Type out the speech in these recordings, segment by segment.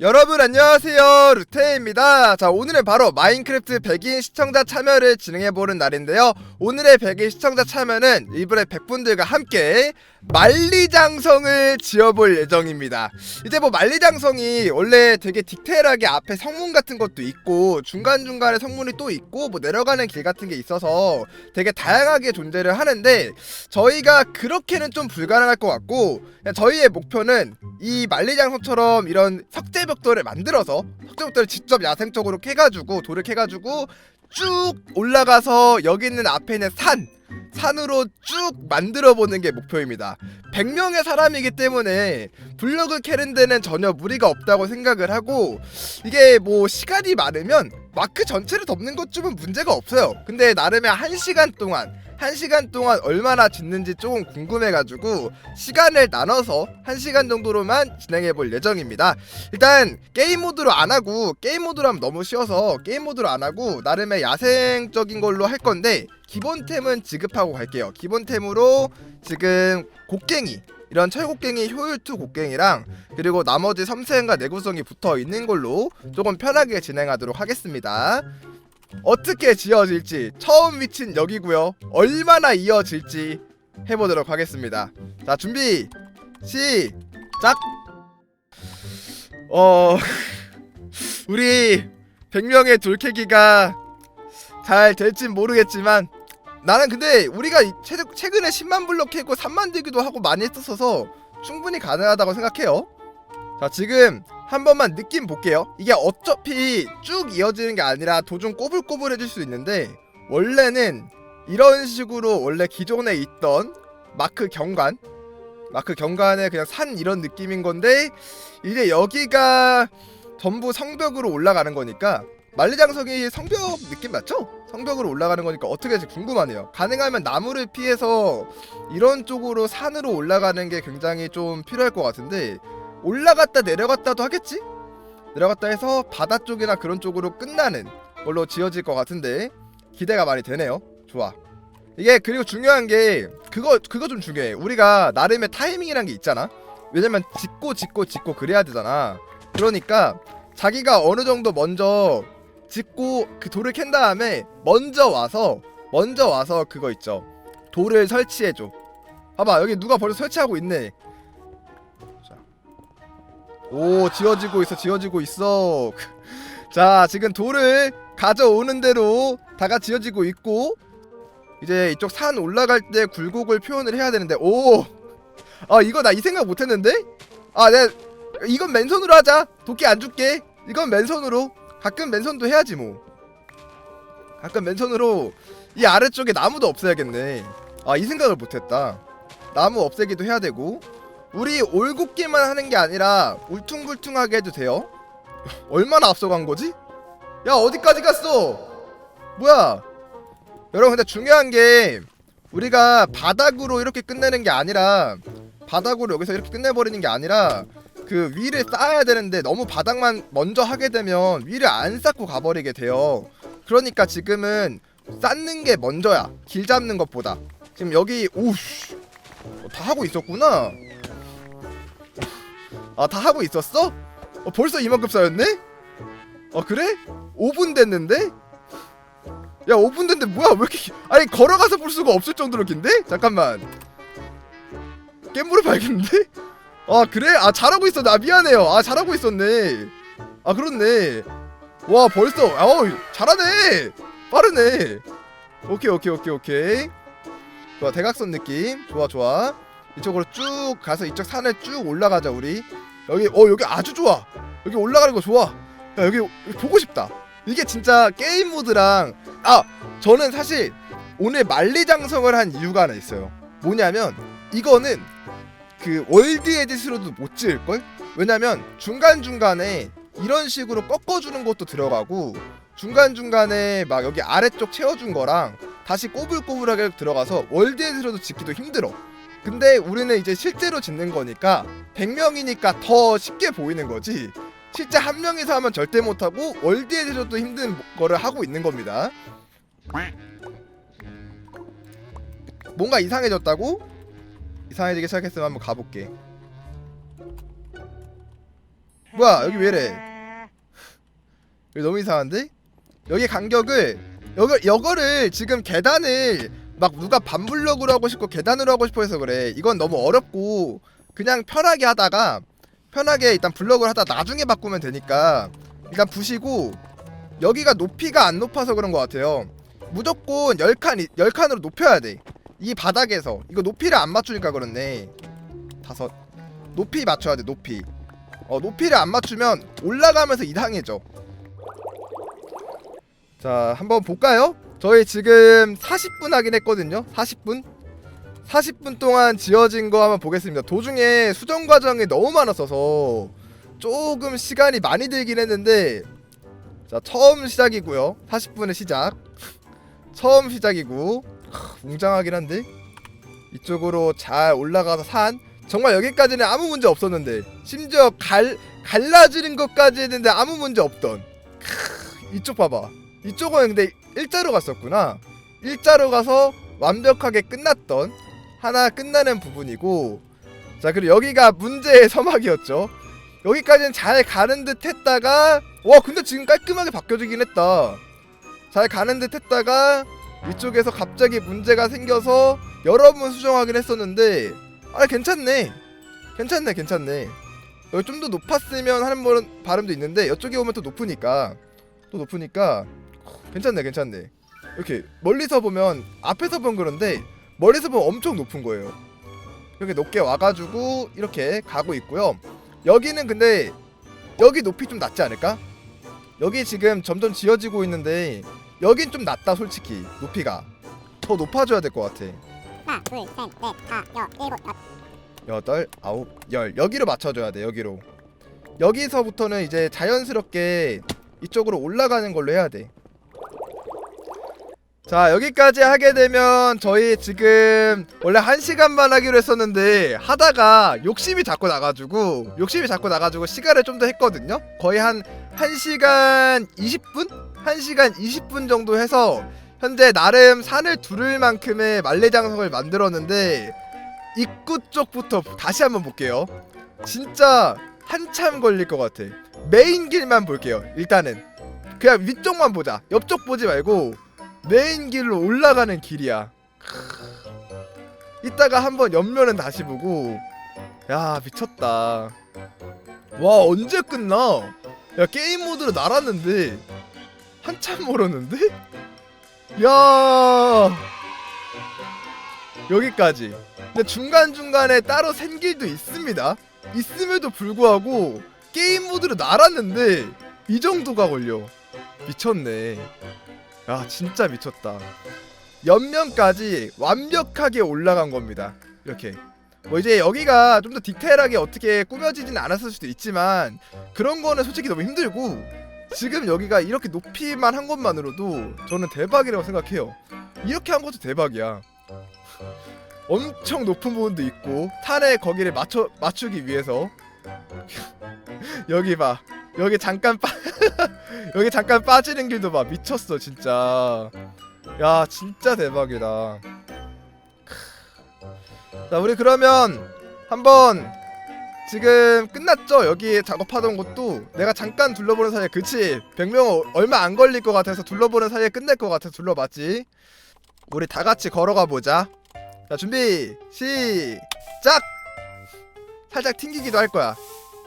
여러분 안녕하세요. 루테입니다. 자 오늘은 바로 마인크래프트 100인 시청자 참여를 진행해보는 날인데요. 오늘의 100인 시청자 참여는 이번에 100분들과 함께 만리장성을 지어볼 예정입니다. 이제 뭐 만리장성이 원래 되게 디테일하게 앞에 성문 같은 것도 있고 중간중간에 성문이 또 있고 뭐 내려가는 길 같은 게 있어서 되게 다양하게 존재를 하는데 저희가 그렇게는 좀 불가능할 것 같고 저희의 목표는 이 만리장성처럼 이런 석 재벽돌을 만들어서 석재벽돌을 직접 야생적으로 캐가지고 돌을 캐가지고 쭉 올라가서 여기 있는 앞에 있는 산 산으로 쭉 만들어 보는 게 목표입니다. 100명의 사람이기 때문에 블럭을 캐는 데는 전혀 무리가 없다고 생각을 하고 이게 뭐 시간이 많으면 마크 전체를 덮는 것쯤은 문제가 없어요. 근데 나름의 한 시간 동안 한 시간 동안 얼마나 짓는지 조금 궁금해가지고 시간을 나눠서 한 시간 정도로만 진행해볼 예정입니다. 일단 게임 모드로 안 하고 게임 모드로 하면 너무 쉬워서 게임 모드로 안 하고 나름의 야생적인 걸로 할 건데 기본템은 지급하고 갈게요. 기본템으로 지금 곡괭이 이런 철곡괭이 효율2 곡괭이랑 그리고 나머지 섬세함과 내구성이 붙어 있는 걸로 조금 편하게 진행하도록 하겠습니다. 어떻게 지어질지 처음 위치는 여기고요. 얼마나 이어질지 해보도록 하겠습니다. 자 준비 시작. 어 우리 100명의 돌캐기가 잘 될진 모르겠지만 나는 근데 우리가 최근에 10만 블록 캐고 3만 들기도 하고 많이 했었어서 충분히 가능하다고 생각해요. 자 지금 한 번만 느낌 볼게요. 이게 어차피 쭉 이어지는 게 아니라 도중 꼬불꼬불해질 수 있는데 원래는 이런 식으로 원래 기존에 있던 마크 경관 마크 경관에 그냥 산 이런 느낌인 건데 이제 여기가 전부 성벽으로 올라가는 거니까 만리장성이 성벽 느낌 맞죠? 성벽으로 올라가는 거니까 어떻게 될지 궁금하네요. 가능하면 나무를 피해서 이런 쪽으로 산으로 올라가는 게 굉장히 좀 필요할 것 같은데 올라갔다 내려갔다도 하겠지? 내려갔다 해서 바다 쪽이나 그런 쪽으로 끝나는 걸로 지어질 것 같은데 기대가 많이 되네요. 좋아. 이게 그리고 중요한 게 그거 그거 좀 중요해. 우리가 나름의 타이밍이란 게 있잖아. 왜냐면 짓고 짓고 짓고 그래야 되잖아. 그러니까 자기가 어느 정도 먼저 짓고 그 돌을 캔 다음에 먼저 와서 먼저 와서 그거 있죠. 돌을 설치해 줘. 봐봐 여기 누가 벌써 설치하고 있네. 자. 오 지어지고 있어 지어지고 있어. 자 지금 돌을 가져오는 대로 다가 지어지고 있고 이제 이쪽 산 올라갈 때 굴곡을 표현을 해야 되는데 오. 아 이거 나 이 생각 못했는데? 아 내가 이건 맨손으로 하자. 도끼 안 줄게. 이건 맨손으로. 가끔 맨손도 해야지 뭐. 가끔 맨손으로 이 아래쪽에 나무도 없애야겠네. 아 이 생각을 못했다. 나무 없애기도 해야 되고 우리 올곧기만 하는 게 아니라 울퉁불퉁하게 해도 돼요. 얼마나 앞서간 거지? 야 어디까지 갔어? 뭐야? 여러분 근데 중요한 게 우리가 바닥으로 이렇게 끝내는 게 아니라 바닥으로 여기서 이렇게 끝내버리는 게 아니라 그 위를 쌓아야 되는데 너무 바닥만 먼저 하게 되면 위를 안 쌓고 가버리게 돼요. 그러니까 지금은 쌓는 게 먼저야. 길 잡는 것보다. 지금 여기 오씨 어, 다 하고 있었구나. 아다 하고 있었어? 어, 벌써 이만큼 쌓였네? 어 그래? 5분 됐는데? 야 5분 됐는데 뭐야 왜 이렇게 기- 아니 걸어가서 볼 수가 없을 정도로 긴데? 잠깐만 깻물을 발견인데? 아 그래? 아 잘하고 있었네 아 미안해요 아 잘하고 있었네 아 그렇네 와 벌써 어 잘하네 빠르네 오케이 오케이 오케이 오케이 좋아 대각선 느낌 좋아 좋아 이쪽으로 쭉 가서 이쪽 산을 쭉 올라가자 우리 여기 어 여기 아주 좋아. 여기 올라가는 거 좋아. 야 여기, 여기 보고 싶다. 이게 진짜 게임 모드랑 아 저는 사실 오늘 만리장성을 한 이유가 하나 있어요. 뭐냐면 이거는 그 월드 에디스로도 못 지을걸? 왜냐면 중간중간에 이런 식으로 꺾어주는 것도 들어가고 중간중간에 막 여기 아래쪽 채워준 거랑 다시 꼬불꼬불하게 들어가서 월드 에디스로도 짓기도 힘들어 근데 우리는 이제 실제로 짓는 거니까 100명이니까 더 쉽게 보이는 거지 실제 한 명이서 하면 절대 못하고 월드 에디스로도 힘든 거를 하고 있는 겁니다 뭔가 이상해졌다고? 이상해지기 시작했으면 한번 가볼게 뭐야 여기 왜래 여기 너무 이상한데? 여기 간격을 여거, 여거를 지금 계단을 막 누가 반블럭으로 하고 싶고 계단으로 하고 싶어 해서 그래. 이건 너무 어렵고 그냥 편하게 하다가 편하게 일단 블럭을 하다 나중에 바꾸면 되니까 일단 부시고 여기가 높이가 안 높아서 그런 것 같아요. 무조건 10칸 10칸으로 높여야 돼 이 바닥에서. 이거 높이를 안 맞추니까 그렇네. 다섯. 높이 맞춰야 돼 높이. 어 높이를 안 맞추면 올라가면서 이상해져. 자 한번 볼까요? 저희 지금 40분 하긴 했거든요. 40분? 40분 동안 지어진 거 한번 보겠습니다. 도중에 수정 과정이 너무 많았어서 조금 시간이 많이 들긴 했는데 자 처음 시작이고요. 40분의 시작. 처음 시작이고 크, 웅장하긴 한데 이쪽으로 잘 올라가서 산. 정말 여기까지는 아무 문제 없었는데 심지어 갈 갈라지는 것까지 했는데 아무 문제 없던. 크, 이쪽 봐봐. 이쪽은 근데 일자로 갔었구나. 일자로 가서 완벽하게 끝났던 하나 끝나는 부분이고 자 그리고 여기가 문제의 서막이었죠. 여기까지는 잘 가는 듯 했다가 와 근데 지금 깔끔하게 바뀌어지긴 했다. 잘 가는 듯 했다가 이쪽에서 갑자기 문제가 생겨서 여러 번 수정하긴 했었는데 아 괜찮네. 괜찮네 괜찮네. 여기 좀 더 높았으면 하는 번- 발음도 있는데 이쪽에 오면 또 높으니까 또 높으니까 괜찮네 괜찮네. 이렇게 멀리서 보면 앞에서 보면 그런데 멀리서 보면 엄청 높은 거예요. 이렇게 높게 와가지고 이렇게 가고 있고요. 여기는 근데 여기 높이 좀 낮지 않을까? 여기 지금 점점 지어지고 있는데 여긴 좀 낮다 솔직히 높이가. 더 높아져야 될 것 같아. 하나, 둘, 셋, 넷, 다, 여, 일곱, 여덟. 여덟, 아홉, 열. 여기로 맞춰줘야 돼 여기로. 여기서부터는 이제 자연스럽게 이쪽으로 올라가는 걸로 해야 돼. 자 여기까지 하게 되면 저희 지금 원래 한 시간만 하기로 했었는데 하다가 욕심이 자꾸 나가지고 욕심이 자꾸 나가지고 시간을 좀 더 했거든요. 거의 한 1시간 20분? 1시간 20분 정도 해서 현재 나름 산을 두를 만큼의 만리장성을 만들었는데 입구 쪽부터 다시 한번 볼게요. 진짜 한참 걸릴 것 같아. 메인 길만 볼게요. 일단은 그냥 위쪽만 보자. 옆쪽 보지 말고 메인 길로 올라가는 길이야. 이따가 한번 옆면은 다시 보고 야 미쳤다. 와 언제 끝나? 야 게임 모드로 날았는데 한참 멀었는데? 야 여기까지. 근데 중간 중간에 따로 샌 길도 있습니다. 있음에도 불구하고 게임 모드로 날았는데 이 정도가 걸려. 미쳤네. 야 진짜 미쳤다. 옆면까지 완벽하게 올라간 겁니다. 이렇게. 뭐 이제 여기가 좀 더 디테일하게 어떻게 꾸며지진 않았을 수도 있지만 그런 거는 솔직히 너무 힘들고 지금 여기가 이렇게 높이만 한 것만으로도 저는 대박이라고 생각해요. 이렇게 한 것도 대박이야. 엄청 높은 부분도 있고 탄에 거기를 맞춰 맞추기 위해서 여기 봐 여기 잠깐 빠 여기 잠깐 빠지는 길도 봐. 미쳤어 진짜. 야 진짜 대박이다. 자 우리 그러면 한번 지금 끝났죠? 여기 작업하던 것도? 내가 잠깐 둘러보는 사이에 그치? 100명 얼마 안 걸릴 것 같아서 둘러보는 사이에 끝낼 것 같아서 둘러봤지. 우리 다 같이 걸어가 보자. 자 준비 시작! 살짝 튕기기도 할 거야.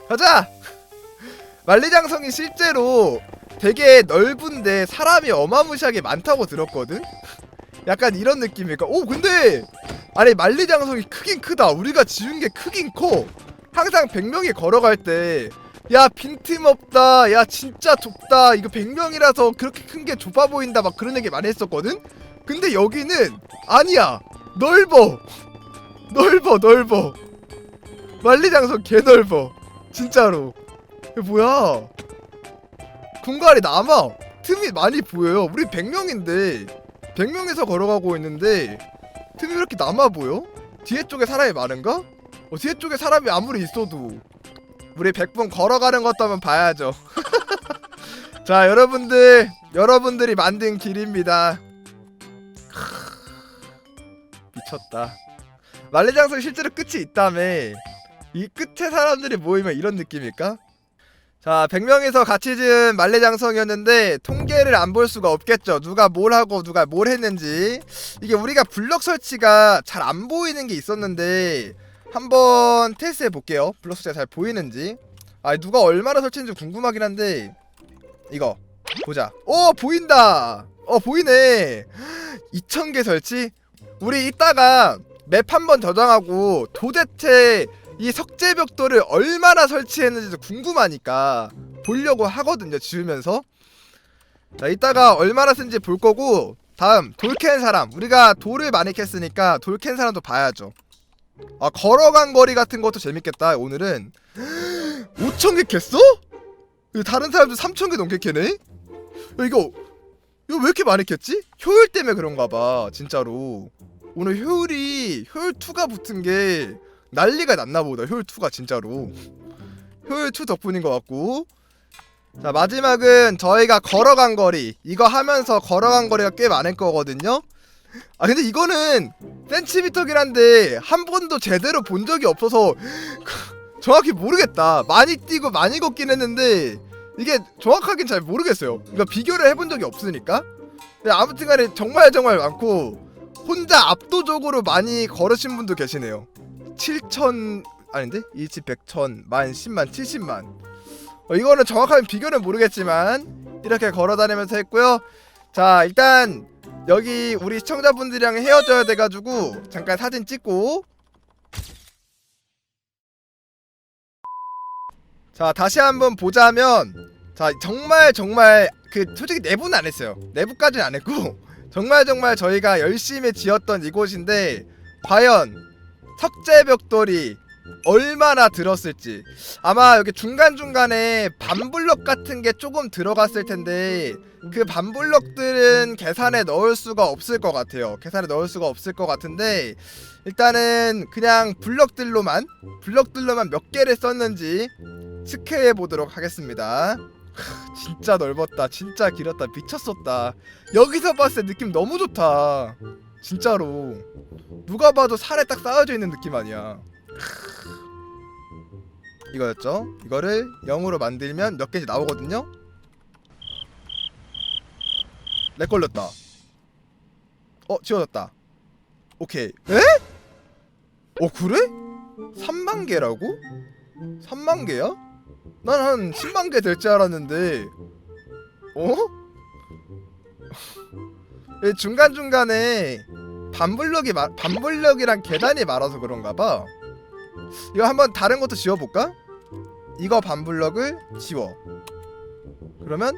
가자 만리장성이 실제로 되게 넓은데 사람이 어마무시하게 많다고 들었거든? 약간 이런 느낌일까 오 근데 아니 만리장성이 크긴 크다. 우리가 지은 게 크긴 커. 항상 100명이 걸어갈 때 야 빈틈없다. 야 진짜 좁다. 이거 100명이라서 그렇게 큰 게 좁아 보인다. 막 그런 얘기 많이 했었거든? 근데 여기는 아니야. 넓어. 넓어 넓어. 만리장성 개 넓어. 진짜로 이거 뭐야 공간이 남아 틈이 많이 보여요 우리 100명인데 100명에서 걸어가고 있는데 틈이 왜 이렇게 남아 보여? 뒤에 쪽에 사람이 많은가? 어, 뒤에 쪽에 사람이 아무리 있어도 우리 100분 걸어가는 것도 한번 봐야죠 자 여러분들 여러분들이 만든 길입니다 미쳤다. 만리장성 실제로 끝이 있다며. 이 끝에 사람들이 모이면 이런 느낌일까? 자 100명에서 같이 지은 만리장성이었는데 통계를 안 볼 수가 없겠죠. 누가 뭘 하고 누가 뭘 했는지. 이게 우리가 블럭 설치가 잘 안 보이는 게 있었는데 한번 테스트 해 볼게요. 블럭 설치가 잘 보이는지. 아 누가 얼마나 설치했는지 궁금하긴 한데 이거 보자. 오 보인다. 어 보이네. 2000개 설치? 우리 이따가 맵 한 번 저장하고 도대체 이 석재벽돌을 얼마나 설치했는지도 궁금하니까 보려고 하거든요 지으면서 자 이따가 얼마나 쓴지 볼 거고 다음 돌 캔 사람 우리가 돌을 많이 캤으니까 돌 캔 사람도 봐야죠 아 걸어간 거리 같은 것도 재밌겠다 오늘은 5천 개 캤어? 이거 다른 사람들 3천 개 넘게 캐네? 야 이거 이거 왜 이렇게 많이 캤지? 효율 때문에 그런가 봐 진짜로 오늘 효율이 효율 2가 붙은 게 난리가 났나 보다 효율 2가 진짜로. 효율 2 덕분인 것 같고. 자 마지막은 저희가 걸어간 거리. 이거 하면서 걸어간 거리가 꽤 많을 거거든요. 아 근데 이거는 센티미터긴 한데 한 번도 제대로 본 적이 없어서 정확히 모르겠다. 많이 뛰고 많이 걷긴 했는데 이게 정확하긴 잘 모르겠어요. 그러니까 비교를 해본 적이 없으니까. 근데 아무튼 간에 정말 정말 많고 혼자 압도적으로 많이 걸으신 분도 계시네요 7천 아닌데? 일치 100천 만 10만 70만. 어, 이거는 정확한 비교는 모르겠지만 이렇게 걸어 다니면서 했고요. 자 일단 여기 우리 시청자분들이랑 헤어져야 돼가지고 잠깐 사진 찍고. 자 다시 한번 보자면 자 정말 정말 그 솔직히 내부는 안 했어요. 내부까지는 안 했고 정말 정말 저희가 열심히 지었던 이곳인데 과연 석재벽돌이 얼마나 들었을지. 아마 여기 중간중간에 반블럭 같은 게 조금 들어갔을 텐데 그 반블럭들은 계산에 넣을 수가 없을 것 같아요. 계산에 넣을 수가 없을 것 같은데 일단은 그냥 블럭들로만 블럭들로만 몇 개를 썼는지 체크해 보도록 하겠습니다. 크, 진짜 넓었다. 진짜 길었다. 미쳤었다. 여기서 봤을 때 느낌 너무 좋다 진짜로 누가 봐도 살에 딱 쌓여져 있는 느낌 아니야 이거였죠 이거를 0으로 만들면 몇 개인지 나오거든요 렉 걸렸다 어 지워졌다 오케이 에? 어 그래? 3만 개라고? 3만 개야? 난 한 10만 개 될 줄 알았는데 어? 중간 중간에 반블럭이 마, 반블럭이랑 계단이 많아서 그런가 봐. 이거 한번 다른 것도 지워 볼까? 이거 반블럭을 지워. 그러면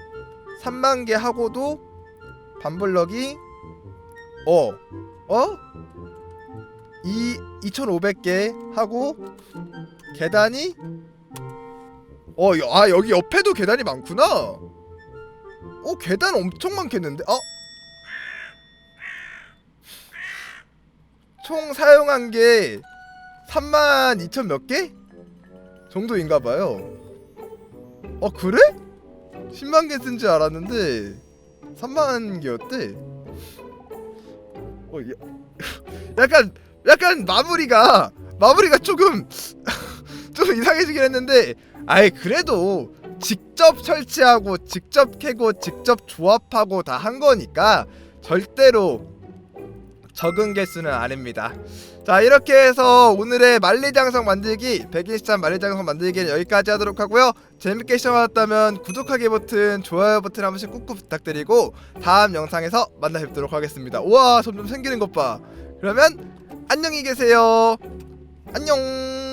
3만 개 하고도 반블럭이 어. 어? 이 2,500개 하고 계단이 어, 여- 아 여기 옆에도 계단이 많구나. 어, 계단 엄청 많겠는데? 어? 총 사용한 게 3만 2천 몇 개? 정도인가 봐요. 어, 그래? 10만 개 쓴 줄 알았는데 3만 개였대. 어, 야, 약간 약간 마무리가 마무리가 조금 좀 이상해지긴 했는데 아예 그래도 직접 설치하고 직접 캐고 직접 조합하고 다 한 거니까 절대로 적은 개수는 아닙니다. 자 이렇게 해서 오늘의 만리장성 만들기 123 만리장성 만들기는 여기까지 하도록 하고요. 재밌게 시청하셨다면 구독하기 버튼, 좋아요 버튼 한 번씩 꾹꾹 부탁드리고 다음 영상에서 만나 뵙도록 하겠습니다. 우와 점점 생기는 것 봐. 그러면 안녕히 계세요. 안녕.